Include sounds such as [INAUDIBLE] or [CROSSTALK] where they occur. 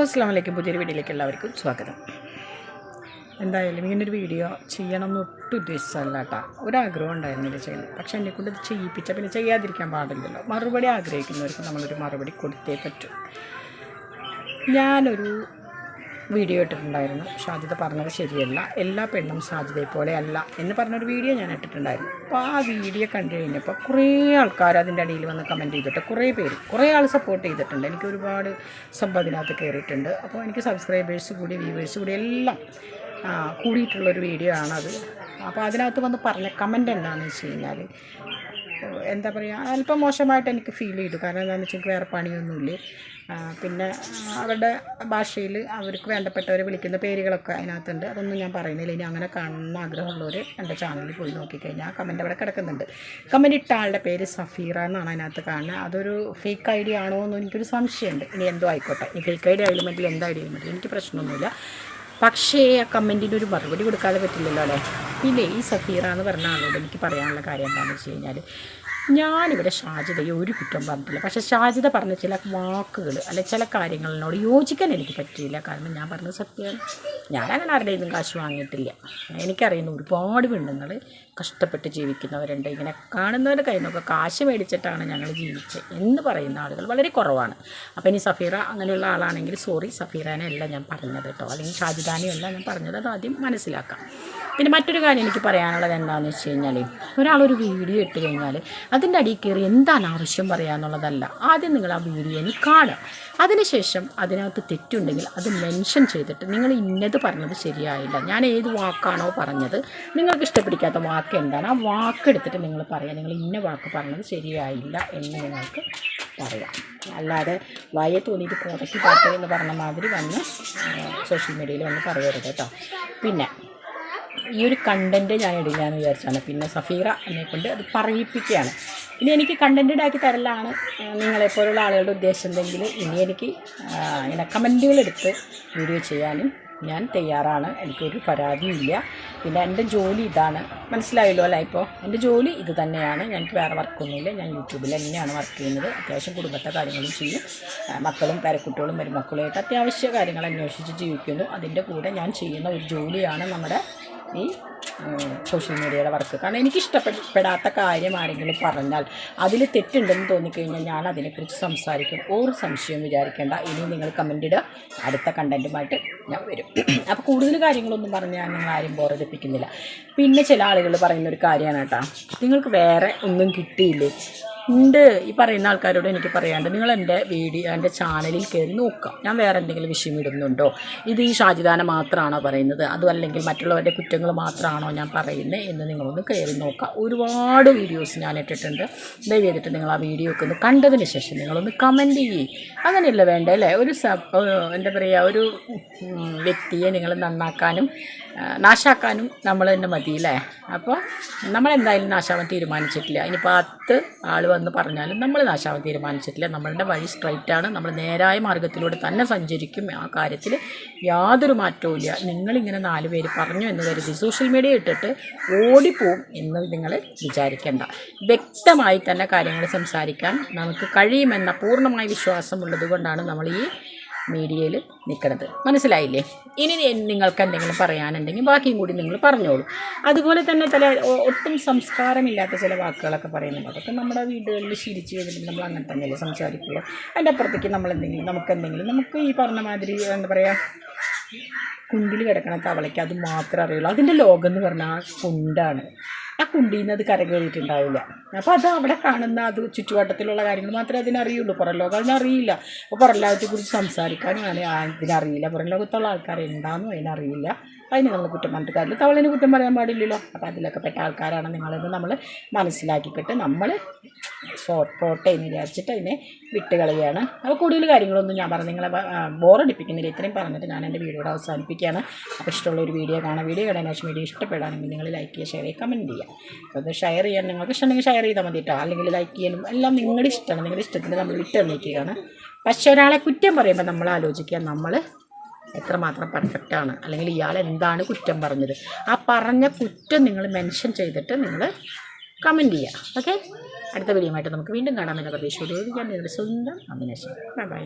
അസ്സാം വലൈക്കും പുതിയൊരു വീഡിയോയിലേക്ക് എല്ലാവർക്കും സ്വാഗതം. എന്തായാലും ഇങ്ങനൊരു വീഡിയോ ചെയ്യണമെന്ന് ഒട്ടും ഉദ്ദേശിച്ചല്ല കേട്ടോ. ഒരാഗ്രഹം ഉണ്ടായിരുന്നില്ല ചെയ്യുന്നത് പക്ഷേ എന്നെ കൊണ്ട് ഇത് ചെയ്യിപ്പിച്ച പിന്നെ ചെയ്യാതിരിക്കാൻ പാടില്ലല്ലോ. മറുപടി ആഗ്രഹിക്കുന്നവർക്ക് നമ്മളൊരു മറുപടി കൊടുത്തേ പറ്റൂ. ഞാനൊരു വീഡിയോ ഇട്ടിട്ടുണ്ടായിരുന്നു. സാധ്യത പറഞ്ഞത് ശരിയല്ല. എല്ലാ പെണ്ണും സാധ്യത പോലെ അല്ല എന്ന് പറഞ്ഞൊരു വീഡിയോ ഞാൻ ഇട്ടിട്ടുണ്ടായിരുന്നു. അപ്പോൾ ആ വീഡിയോ കണ്ടു കഴിഞ്ഞപ്പോൾ കുറേ ആൾക്കാർ അതിന്റെ അടിയിൽ വന്ന് കമന്റ് ചെയ്തിട്ട് കുറേ പേര് കുറേ ആൾ സപ്പോർട്ട് ചെയ്തിട്ടുണ്ട്. എനിക്ക് ഒരുപാട് സംഭവം അതിനകത്ത് കയറിയിട്ടുണ്ട് അപ്പോൾ എനിക്ക് സബ്സ്ക്രൈബേഴ്സ് കൂടി വ്യൂവേഴ്സ് കൂടി എല്ലാം കൂടിയിട്ടുള്ളൊരു വീഡിയോ ആണത്. അപ്പോൾ അതിനകത്ത് വന്ന് പറഞ്ഞ കമന്റ് എന്താണെന്ന് വെച്ച് കഴിഞ്ഞാൽ എന്താ പറയുക അല്പം മോശമായിട്ട് എനിക്ക് ഫീൽ ചെയ്തു. കാരണം എന്താണെന്ന് വെച്ചാൽ വേറെ പണിയൊന്നുമില്ല. പിന്നെ അവരുടെ ഭാഷയിൽ അവർക്ക് വേണ്ടപ്പെട്ടവരെ വിളിക്കുന്ന പേരുകളൊക്കെ അതിനകത്തുണ്ട്. അതൊന്നും ഞാൻ പറയുന്നില്ല. ഇനി അങ്ങനെ കാണുന്ന ആഗ്രഹമുള്ളവർ എന്റെ ചാനലിൽ പോയി നോക്കിക്കഴിഞ്ഞാൽ ആ കമന്റ് അവിടെ കിടക്കുന്നുണ്ട്. കമന്റ് ഇട്ട ആളുടെ പേര് സഫീറ എന്നാണ് അതിനകത്ത് കാണുന്നത്. അതൊരു ഫേക്ക് ഐ ഡി ആണോ എന്ന് എനിക്കൊരു സംശയമുണ്ട്. ഇനി എന്തോ ആയിക്കോട്ടെ. ഈ ഫേക്ക് ഐ ഡി ആയാലും മതി എന്ത് ഐ ഡി ആയാലും മതി എനിക്ക് പ്രശ്നമൊന്നുമില്ല. പക്ഷേ ആ കമന്റിന് ഒരു മറുപടി കൊടുക്കാതെ പറ്റില്ലല്ലോ അല്ലേ? പിന്നെ ഈ സഫീറ എന്ന് പറഞ്ഞ ആളോട് എനിക്ക് പറയാനുള്ള കാര്യം എന്താണെന്ന് വെച്ച് കഴിഞ്ഞാൽ ഞാനിവിടെ ഷാജിതയെ ഒരു കുറ്റം പറഞ്ഞിട്ടില്ല. പക്ഷേ ഷാജിത പറഞ്ഞ ചില വാക്കുകൾ അല്ലെ ചില കാര്യങ്ങളിനോട് യോജിക്കാൻ എനിക്ക് പറ്റിയില്ല. കാരണം ഞാൻ പറഞ്ഞത് സത്യമാണ് ഞാനങ്ങനെ നിന്നും കാശ് വാങ്ങിയിട്ടില്ല. എനിക്കറിയുന്ന ഒരുപാട് പെണ്ണുങ്ങൾ കഷ്ടപ്പെട്ട് ജീവിക്കുന്നവരുണ്ട്. ഇങ്ങനെ കാണുന്നവരുടെ കയ്യിൽ നിന്നൊക്കെ കാശ് മേടിച്ചിട്ടാണ് ഞങ്ങൾ ജീവിച്ചത് എന്ന് പറയുന്ന ആളുകൾ വളരെ കുറവാണ്. അപ്പോൾ ഇനി സഫീറ അങ്ങനെയുള്ള ആളാണെങ്കിൽ സോറി സഫീറാനെ അല്ല ഞാൻ പറഞ്ഞത് കേട്ടോ. അല്ലെങ്കിൽ ഷാജിദാനെയല്ല ഞാൻ പറഞ്ഞത്. അത് ആദ്യം മനസ്സിലാക്കാം. പിന്നെ മറ്റൊരു കാര്യം എനിക്ക് പറയാനുള്ളത് എന്താണെന്ന് വെച്ച് കഴിഞ്ഞാൽ ഒരാളൊരു വീഡിയോ ഇട്ട് കഴിഞ്ഞാൽ അതിന്റെ അടിയിൽ കയറി എന്താണ് ആവശ്യം പറയാന്നുള്ളതല്ല ആദ്യം നിങ്ങൾ ആ വീഡിയോയിൽ കാണുക. അതിനുശേഷം അതിനകത്ത് തെറ്റുണ്ടെങ്കിൽ അത് മെൻഷൻ ചെയ്തിട്ട് നിങ്ങൾ ഇന്നത് പറഞ്ഞത് ശരിയായില്ല. ഞാൻ ഏത് വാക്കാണോ പറഞ്ഞത്. നിങ്ങൾക്ക് ഇഷ്ടപ്പെടിക്കാത്ത വാക്ക് എന്താണ്? ആ വാക്കെടുത്തിട്ട് നിങ്ങൾ പറയാം നിങ്ങൾ ഇന്ന വാക്ക് പറഞ്ഞത് ശരിയായില്ല എന്ന് നിങ്ങൾക്ക് പറയാം. അല്ലാതെ വയ തോന്നിയിട്ട് കോടക്കി പാട്ട് എന്ന് പറഞ്ഞ മാതിരി വന്ന് സോഷ്യൽ മീഡിയയിൽ വന്ന് പറയരുത് കേട്ടോ. ഈ ഒരു കണ്ടന്റ് ഞാൻ ഇടില്ല എന്ന് വിചാരിച്ചാണ് പിന്നെ സഫീറ എന്നെ കൊണ്ട് അത് പറയിപ്പിക്കുകയാണ്. ഇനി എനിക്ക് കണ്ടന്റഡ് ആക്കി തരലാണ് നിങ്ങളെപ്പോലുള്ള ആളുകളുടെ ഉദ്ദേശം എന്തെങ്കിൽ ഇനി എനിക്ക് ഇങ്ങനെ കമന്റുകളെടുത്ത് വീഡിയോ ചെയ്യാനും ഞാൻ തയ്യാറാണ്. എനിക്കൊരു പരാതിയില്ല പിന്നെ എന്റെ ജോലി ഇതാണ്. മനസ്സിലായല്ലോ അല്ലേ ഇപ്പോൾ എന്റെ ജോലി ഇത് തന്നെയാണ്. എനിക്ക് വേറെ വർക്കൊന്നുമില്ല ഞാൻ യൂട്യൂബിൽ തന്നെയാണ് വർക്ക് ചെയ്യുന്നത്. അത്യാവശ്യം കുടുംബത്തെ കാര്യങ്ങളും ചെയ്യും. മക്കളും പേരക്കുട്ടികളും മരുമക്കളുമായിട്ട് അത്യാവശ്യ കാര്യങ്ങൾ അന്വേഷിച്ച് ജീവിക്കുന്നു. അതിന്റെ കൂടെ ഞാൻ ചെയ്യുന്ന ഒരു ജോലിയാണ് നമ്മുടെ ഈ സോഷ്യൽ മീഡിയയുടെ വർക്ക് കാരണം എനിക്ക് ഇഷ്ടപ്പെടാത്ത കാര്യം ആരെങ്കിലും പറഞ്ഞാൽ അതിൽ തെറ്റുണ്ടെന്ന് തോന്നിക്കഴിഞ്ഞാൽ ഞാൻ അതിനെക്കുറിച്ച് സംസാരിക്കും. ഒരു സംശയം വിചാരിക്കേണ്ട. ഇനി നിങ്ങൾ കമന്റ് ഇടുക. അടുത്ത കണ്ടന്റുമായിട്ട് ഞാൻ വരും. [CLEARS THROAT] അപ്പോൾ കൂടുതൽ കാര്യങ്ങളൊന്നും പറഞ്ഞ് ഞാൻ നിങ്ങൾ ആരും ബോറടിപ്പിക്കുന്നില്ല പിന്നെ ചില ആളുകൾ പറയുന്ന ഒരു കാര്യമാണ് കേട്ടോ. നിങ്ങൾക്ക് വേറെ ഒന്നും കിട്ടിയില്ലേ? ഉണ്ട്. ഈ പറയുന്ന ആൾക്കാരോട് എനിക്ക് പറയാണ്ട് നിങ്ങൾ എന്റെ വീഡിയോ എന്റെ ചാനലിൽ കയറി നോക്കാം ഞാൻ വേറെ എന്തെങ്കിലും വിഷയം ഇടുന്നുണ്ടോ? ഇത് ഈ ഷാജിദാന മാത്രമാണോ പറയുന്നത്? അതും അല്ലെങ്കിൽ മറ്റുള്ളവരുടെ കുറ്റങ്ങൾ മാത്രമാണോ ഞാൻ പറയുന്നത് എന്ന് നിങ്ങളൊന്ന് കയറി നോക്കാം ഒരുപാട് വീഡിയോസ് ഞാൻ ഇട്ടിട്ടുണ്ട്. ദയവ് ചെയ്തിട്ട് നിങ്ങൾ ആ വീഡിയോ ഒക്കെ ഒന്ന് കണ്ടതിന് ശേഷം നിങ്ങളൊന്ന് കമന്റ് ചെയ്യും. അങ്ങനെയല്ല വേണ്ട അല്ലേ? ഒരു എന്താ പറയുക ഒരു വ്യക്തിയെ നിങ്ങൾ നന്നാക്കാനും നാശാക്കാനും നമ്മൾ തന്നെ മതി അല്ലേ അപ്പോൾ നമ്മളെന്തായാലും നാശാവാൻ തീരുമാനിച്ചിട്ടില്ല. ഇനി പത്ത് ആൾ വന്ന് പറഞ്ഞാലും നമ്മൾ നാശാവാൻ തീരുമാനിച്ചിട്ടില്ല. നമ്മളുടെ വഴി സ്ട്രൈറ്റാണ് നമ്മൾ നേരായ മാർഗത്തിലൂടെ തന്നെ സഞ്ചരിക്കും. ആ കാര്യത്തിൽ യാതൊരു മാറ്റവും ഇല്ല. നിങ്ങളിങ്ങനെ നാല് പേര് പറഞ്ഞു എന്ന് കരുതി സോഷ്യൽ മീഡിയ ഇട്ടിട്ട് ഓടിപ്പോവും എന്ന് നിങ്ങൾ വിചാരിക്കേണ്ട. വ്യക്തമായി തന്നെ കാര്യങ്ങൾ സംസാരിക്കാൻ നമുക്ക് കഴിയുമെന്ന പൂർണമായ വിശ്വാസമുള്ളത് കൊണ്ടാണ് നമ്മൾ ഈ മീഡിയയിൽ നിൽക്കുന്നത് മനസ്സിലായില്ലേ? ഇനി നിങ്ങൾക്ക് എന്തെങ്കിലും പറയാനുണ്ടെങ്കിൽ ബാക്കിയും കൂടി നിങ്ങൾ പറഞ്ഞോളൂ. അതുപോലെ തന്നെ ചില ഒട്ടും സംസ്കാരമില്ലാത്ത ചില വാക്കുകളൊക്കെ പറയുന്നുണ്ട്. അതൊക്കെ നമ്മുടെ വീടുകളിൽ ശീലിച്ച് കഴിഞ്ഞിട്ട് നമ്മൾ അങ്ങനെ തന്നെയല്ലേ സംസാരിക്കുള്ളൂ അതിന്റെ അപ്പുറത്തേക്ക് നമ്മൾ എന്തെങ്കിലും നമുക്ക് എന്തെങ്കിലും നമുക്ക് ഈ പറഞ്ഞ മാതിരി എന്താ പറയുക കുണ്ടിൽ കിടക്കണ തവളയ്ക്ക് അത് മാത്രമേ അറിയുള്ളൂ. അതിന്റെ ലോകം എന്ന് പറഞ്ഞാൽ കുണ്ടാണ്. ആ കുണ്ടിയിൽ നിന്ന് അത് കരകയറിയിട്ടുണ്ടാവില്ല. അപ്പോൾ അത് അവിടെ കാണുന്ന അത് ചുറ്റുവട്ടത്തിലുള്ള കാര്യങ്ങൾ മാത്രമേ അതിനറിയുള്ളൂ. പുറം ലോകം അതിനറിയില്ല. അപ്പോൾ പുറം ലോകത്തെക്കുറിച്ച് സംസാരിക്കാനും അതിനറിയില്ല പുറം ലോകത്തുള്ള ആൾക്കാർ എന്താണെന്നും അതിനറിയില്ല. അതിന് നമ്മൾ കുറ്റം പറഞ്ഞിട്ട് കാര്യമില്ല. കുറ്റം പറയാൻ പാടില്ലല്ലോ. അപ്പോൾ അതിലൊക്കെ പെട്ട ആൾക്കാരാണ് നിങ്ങളത് നമ്മൾ മനസ്സിലാക്കിയിട്ട് നമ്മൾ പോട്ടെ എന്ന് വിചാരിച്ചിട്ട് അതിനെ വിട്ടുകളയുകയാണ്. അപ്പോൾ കൂടുതൽ കാര്യങ്ങളൊന്നും ഞാൻ പറഞ്ഞു. നിങ്ങളെ ബോറടിപ്പിക്കുന്നില്ല ഇത്രയും പറഞ്ഞിട്ട് ഞാൻ എന്റെ വീഡിയോയുടെ അവസാനിപ്പിക്കുകയാണ്. അപ്പോൾ ഇഷ്ടമുള്ള ഒരു വീഡിയോ കാണാം. വീഡിയോ കാണാൻ ശേഷം വീഡിയോ ഇഷ്ടപ്പെടുകയാണെങ്കിൽ നിങ്ങൾ ലൈക്ക് ചെയ്യുക ഷെയർ ചെയ്യുക കമന്റ് ചെയ്യുക. അത് ഷെയർ ചെയ്യാൻ നിങ്ങൾക്ക് ഇഷ്ടമുണ്ടെങ്കിൽ ഷെയർ ചെയ്താൽ മതി കേട്ടോ അല്ലെങ്കിൽ ലൈക്ക് ചെയ്യാനും എല്ലാം നിങ്ങളുടെ ഇഷ്ടമാണ്. നിങ്ങളുടെ ഇഷ്ടത്തിന് നമ്മൾ വിട്ട് തന്നിരിക്കുകയാണ് പക്ഷേ ഒരാളെ കുറ്റം പറയുമ്പോൾ നമ്മൾ ആലോചിക്കുക നമ്മൾ എത്രമാത്രം പെർഫെക്റ്റ് ആണ്. അല്ലെങ്കിൽ ഇയാൾ എന്താണ് കുറ്റം പറഞ്ഞത്? ആ പറഞ്ഞ കുറ്റം നിങ്ങൾ മെൻഷൻ ചെയ്തിട്ട് നിങ്ങൾ കമന്റ് ചെയ്യുക ഓക്കെ അടുത്ത വീഡിയോ നമുക്ക് വീണ്ടും കാണാമെന്ന പ്രതീക്ഷയോടുകൂടി ഞാൻ നിങ്ങളുടെ സ്വന്തം ബൈ ബൈ